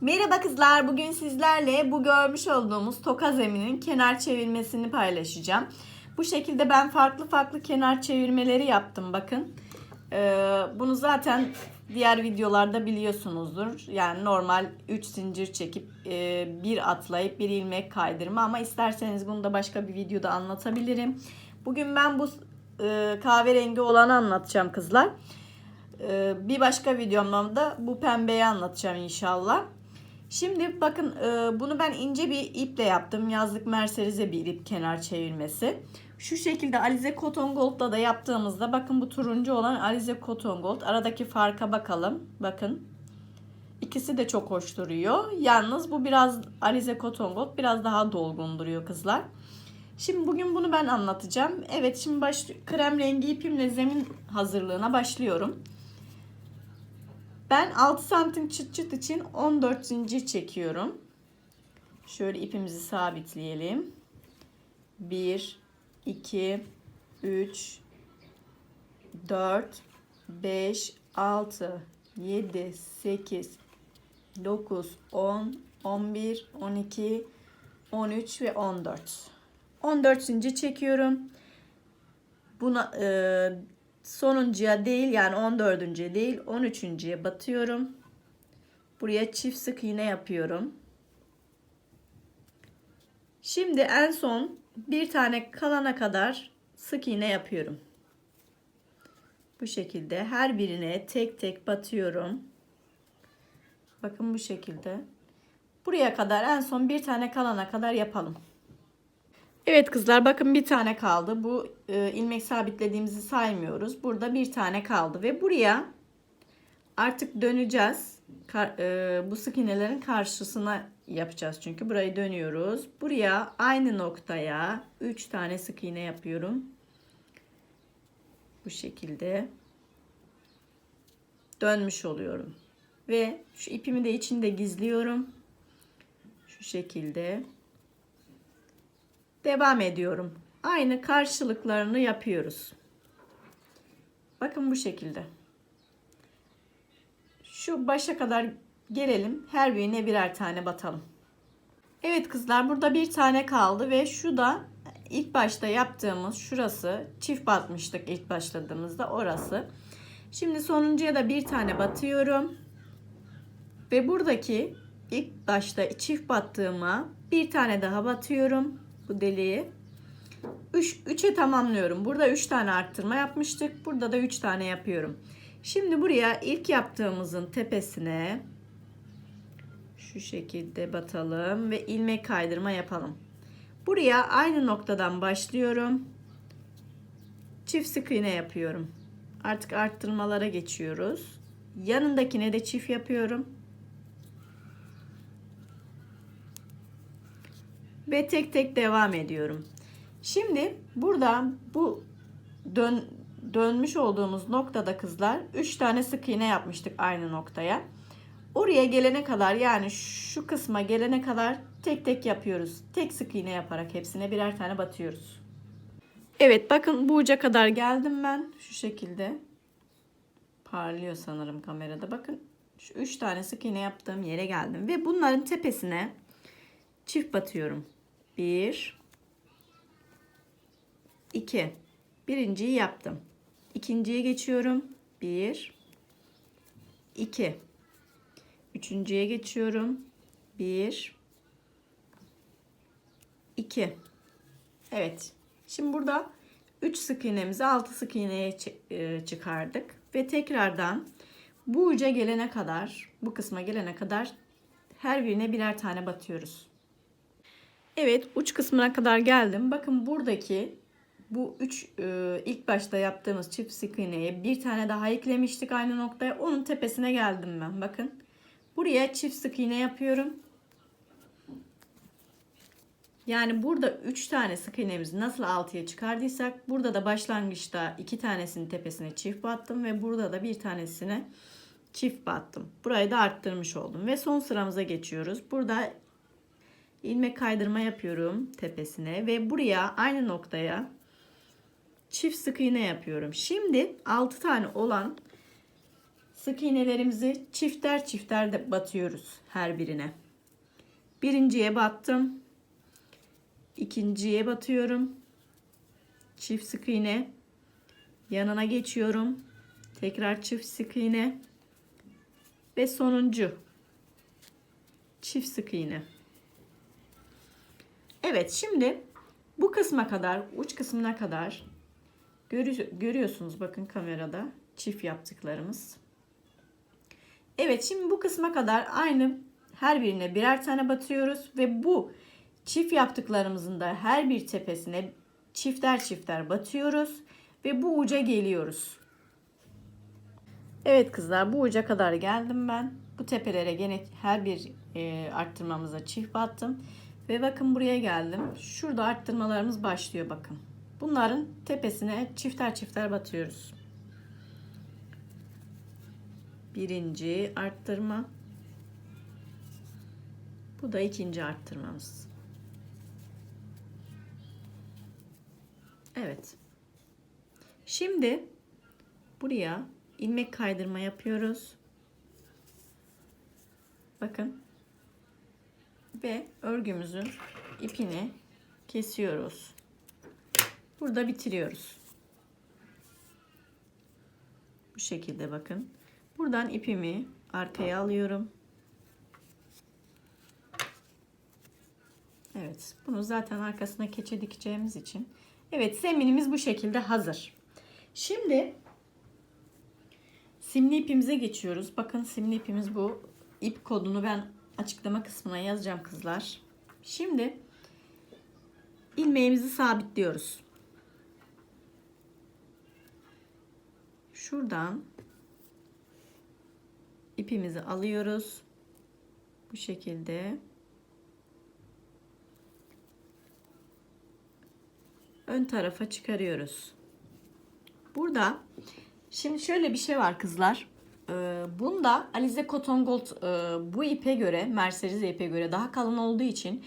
Merhaba kızlar. Bugün sizlerle bu görmüş olduğumuz toka zeminin kenar çevirmesini paylaşacağım. Bu şekilde ben farklı farklı kenar çevirmeleri yaptım bakın. Ee, bunu zaten diğer videolarda biliyorsunuzdur. Yani normal 3 zincir çekip e, bir atlayıp bir ilmek kaydırma ama isterseniz bunu da başka bir videoda anlatabilirim. Bugün ben bu e, kahverengi olanı anlatacağım kızlar. Ee, bir başka videomda da bu pembeyi anlatacağım inşallah. Şimdi bakın e, bunu ben ince bir iple yaptım. Yazlık merserize bir ip kenar çevirmesi. Şu şekilde Alize Cotton Gold'la da yaptığımızda bakın bu turuncu olan Alize Cotton Gold. Aradaki farka bakalım. Bakın. İkisi de çok hoş duruyor. Yalnız bu biraz Alize Cotton Gold biraz daha dolgun duruyor kızlar. Şimdi bugün bunu ben anlatacağım. Evet şimdi baş, krem rengi ipimle zemin hazırlığına başlıyorum. Ben 6 santim çıt çıt için 14 zincir çekiyorum. Şöyle ipimizi sabitleyelim. 1, 2, 3, 4, 5, 6, 7, 8, 9, 10, 11, 12, 13 ve 14. 14 zincir çekiyorum. Buna e, sonuncuya değil yani 14. değil 13.ye batıyorum. Buraya çift sık iğne yapıyorum. Şimdi en son bir tane kalana kadar sık iğne yapıyorum. Bu şekilde her birine tek tek batıyorum. Bakın bu şekilde. Buraya kadar en son bir tane kalana kadar yapalım. Evet kızlar bakın bir tane kaldı. Bu e, ilmek sabitlediğimizi saymıyoruz. Burada bir tane kaldı ve buraya artık döneceğiz. Kar, e, bu sık iğnelerin karşısına yapacağız çünkü burayı dönüyoruz. Buraya aynı noktaya 3 tane sık iğne yapıyorum. Bu şekilde dönmüş oluyorum. Ve şu ipimi de içinde gizliyorum. Şu şekilde devam ediyorum. Aynı karşılıklarını yapıyoruz. Bakın bu şekilde. Şu başa kadar gelelim. Her birine birer tane batalım. Evet kızlar burada bir tane kaldı ve şu da ilk başta yaptığımız şurası çift batmıştık ilk başladığımızda orası. Şimdi sonuncuya da bir tane batıyorum. Ve buradaki ilk başta çift battığıma bir tane daha batıyorum bu deliği. 3 3'e tamamlıyorum. Burada 3 tane arttırma yapmıştık. Burada da 3 tane yapıyorum. Şimdi buraya ilk yaptığımızın tepesine şu şekilde batalım ve ilmek kaydırma yapalım. Buraya aynı noktadan başlıyorum. Çift sık iğne yapıyorum. Artık arttırmalara geçiyoruz. Yanındakine de çift yapıyorum. Ve tek tek devam ediyorum. Şimdi burada bu dön, dönmüş olduğumuz noktada kızlar 3 tane sık iğne yapmıştık aynı noktaya. Oraya gelene kadar yani şu kısma gelene kadar tek tek yapıyoruz. Tek sık iğne yaparak hepsine birer tane batıyoruz. Evet bakın bu uca kadar geldim ben şu şekilde. Parlıyor sanırım kamerada. Bakın şu 3 tane sık iğne yaptığım yere geldim ve bunların tepesine çift batıyorum. 1 2 Birinciyi yaptım. İkinciye geçiyorum. 1 2 Üçüncüye geçiyorum. 1 2 Evet. Şimdi burada 3 sık iğnemizi 6 sık iğneye e, çıkardık ve tekrardan bu uca gelene kadar, bu kısma gelene kadar her birine birer tane batıyoruz. Evet, uç kısmına kadar geldim. Bakın buradaki bu üç e, ilk başta yaptığımız çift sık iğneye bir tane daha eklemiştik aynı noktaya. Onun tepesine geldim ben. Bakın. Buraya çift sık iğne yapıyorum. Yani burada 3 tane sık iğnemizi nasıl 6'ya çıkardıysak burada da başlangıçta 2 tanesinin tepesine çift battım ve burada da bir tanesine çift battım. Burayı da arttırmış oldum ve son sıramıza geçiyoruz. Burada ilmek kaydırma yapıyorum tepesine ve buraya aynı noktaya çift sık iğne yapıyorum. Şimdi 6 tane olan sık iğnelerimizi çifter çifter de batıyoruz her birine. Birinciye battım. İkinciye batıyorum. Çift sık iğne. Yanına geçiyorum. Tekrar çift sık iğne. Ve sonuncu çift sık iğne. Evet şimdi bu kısma kadar uç kısmına kadar görü- görüyorsunuz bakın kamerada çift yaptıklarımız. Evet şimdi bu kısma kadar aynı her birine birer tane batıyoruz ve bu çift yaptıklarımızın da her bir tepesine çifter çifter batıyoruz ve bu uca geliyoruz. Evet kızlar bu uca kadar geldim ben. Bu tepelere gene her bir e, arttırmamıza çift battım. Ve bakın buraya geldim. Şurada arttırmalarımız başlıyor bakın. Bunların tepesine çifter çifter batıyoruz. Birinci arttırma. Bu da ikinci arttırmamız. Evet. Şimdi buraya ilmek kaydırma yapıyoruz. Bakın. Ve örgümüzün ipini kesiyoruz. Burada bitiriyoruz. Bu şekilde bakın. Buradan ipimi arkaya alıyorum. Evet, bunu zaten arkasına keçe dikeceğimiz için. Evet, zeminimiz bu şekilde hazır. Şimdi simli ipimize geçiyoruz. Bakın simli ipimiz bu. İp kodunu ben açıklama kısmına yazacağım kızlar. Şimdi ilmeğimizi sabitliyoruz. Şuradan ipimizi alıyoruz. Bu şekilde. Ön tarafa çıkarıyoruz. Burada şimdi şöyle bir şey var kızlar. Ee, bunda Alize Cotton Gold e, bu ipe göre, Mercedes ipe göre daha kalın olduğu için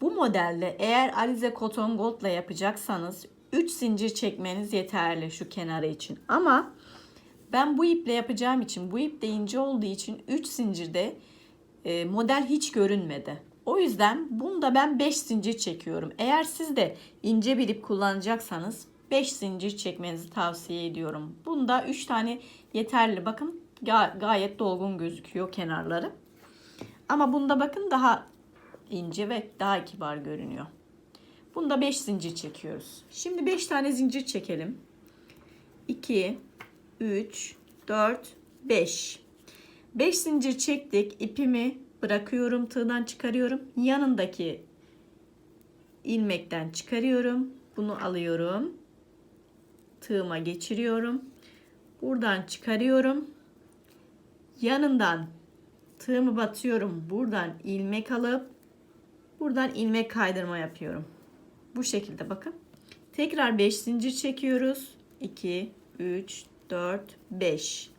bu modelde eğer Alize Cotton Gold'la yapacaksanız 3 zincir çekmeniz yeterli şu kenarı için. Ama ben bu iple yapacağım için, bu ip de ince olduğu için 3 zincirde e, model hiç görünmedi. O yüzden bunda ben 5 zincir çekiyorum. Eğer siz de ince bir ip kullanacaksanız 5 zincir çekmenizi tavsiye ediyorum. Bunda 3 tane yeterli. Bakın ga- gayet dolgun gözüküyor kenarları. Ama bunda bakın daha ince ve daha kibar görünüyor. Bunda 5 zincir çekiyoruz. Şimdi 5 tane zincir çekelim. 2 3 4 5 5 zincir çektik. İpimi bırakıyorum. Tığdan çıkarıyorum. Yanındaki ilmekten çıkarıyorum. Bunu alıyorum. Tığıma geçiriyorum. Buradan çıkarıyorum. Yanından tığımı batıyorum. Buradan ilmek alıp buradan ilmek kaydırma yapıyorum. Bu şekilde bakın. Tekrar 5 zincir çekiyoruz. 2 3 4 5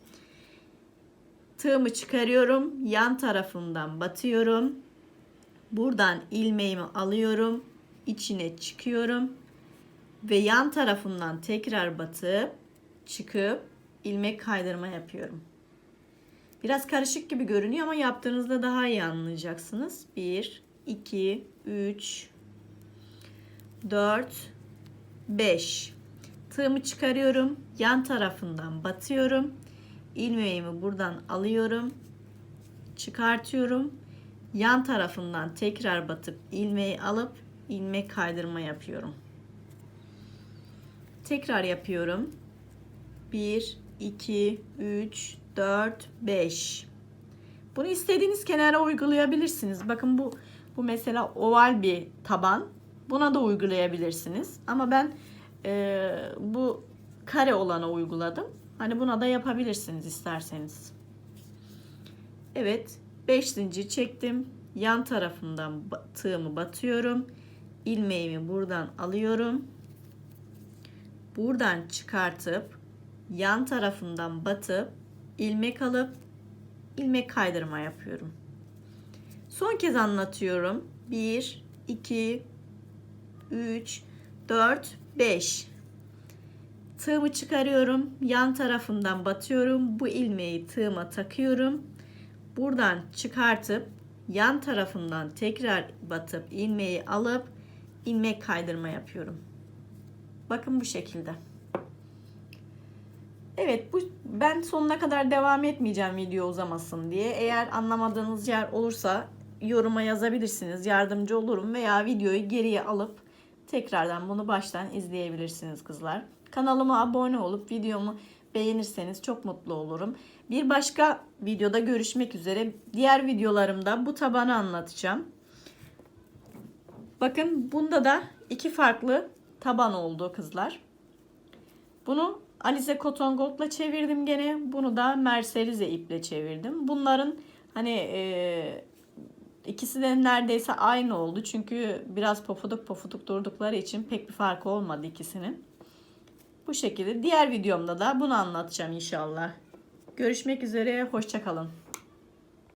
Tığımı çıkarıyorum. Yan tarafından batıyorum. Buradan ilmeğimi alıyorum. içine çıkıyorum. Ve yan tarafından tekrar batıp çıkıp ilmek kaydırma yapıyorum. Biraz karışık gibi görünüyor ama yaptığınızda daha iyi anlayacaksınız. 1, 2, 3, 4, 5. Tığımı çıkarıyorum. Yan tarafından batıyorum. ilmeğimi buradan alıyorum. Çıkartıyorum. Yan tarafından tekrar batıp ilmeği alıp ilmek kaydırma yapıyorum. Tekrar yapıyorum. 1 2 3 4 5 Bunu istediğiniz kenara uygulayabilirsiniz. Bakın bu bu mesela oval bir taban. Buna da uygulayabilirsiniz. Ama ben e, bu kare olana uyguladım. Hani buna da yapabilirsiniz isterseniz. Evet 5 zincir çektim. Yan tarafından tığımı batıyorum. ilmeğimi buradan alıyorum. Buradan çıkartıp yan tarafından batıp ilmek alıp ilmek kaydırma yapıyorum. Son kez anlatıyorum. 1 2 3 4 5 tığımı çıkarıyorum. Yan tarafından batıyorum. Bu ilmeği tığıma takıyorum. Buradan çıkartıp yan tarafından tekrar batıp ilmeği alıp ilmek kaydırma yapıyorum. Bakın bu şekilde. Evet bu ben sonuna kadar devam etmeyeceğim video uzamasın diye. Eğer anlamadığınız yer olursa yoruma yazabilirsiniz. Yardımcı olurum veya videoyu geriye alıp tekrardan bunu baştan izleyebilirsiniz kızlar. Kanalıma abone olup videomu beğenirseniz çok mutlu olurum. Bir başka videoda görüşmek üzere. Diğer videolarımda bu tabanı anlatacağım. Bakın bunda da iki farklı taban oldu kızlar. Bunu Alize Cotton Gold'la çevirdim gene. Bunu da Mercerize iple çevirdim. Bunların hani e, ikisi de neredeyse aynı oldu. Çünkü biraz pofuduk pofuduk durdukları için pek bir farkı olmadı ikisinin. Bu şekilde. Diğer videomda da bunu anlatacağım inşallah. Görüşmek üzere. Hoşçakalın.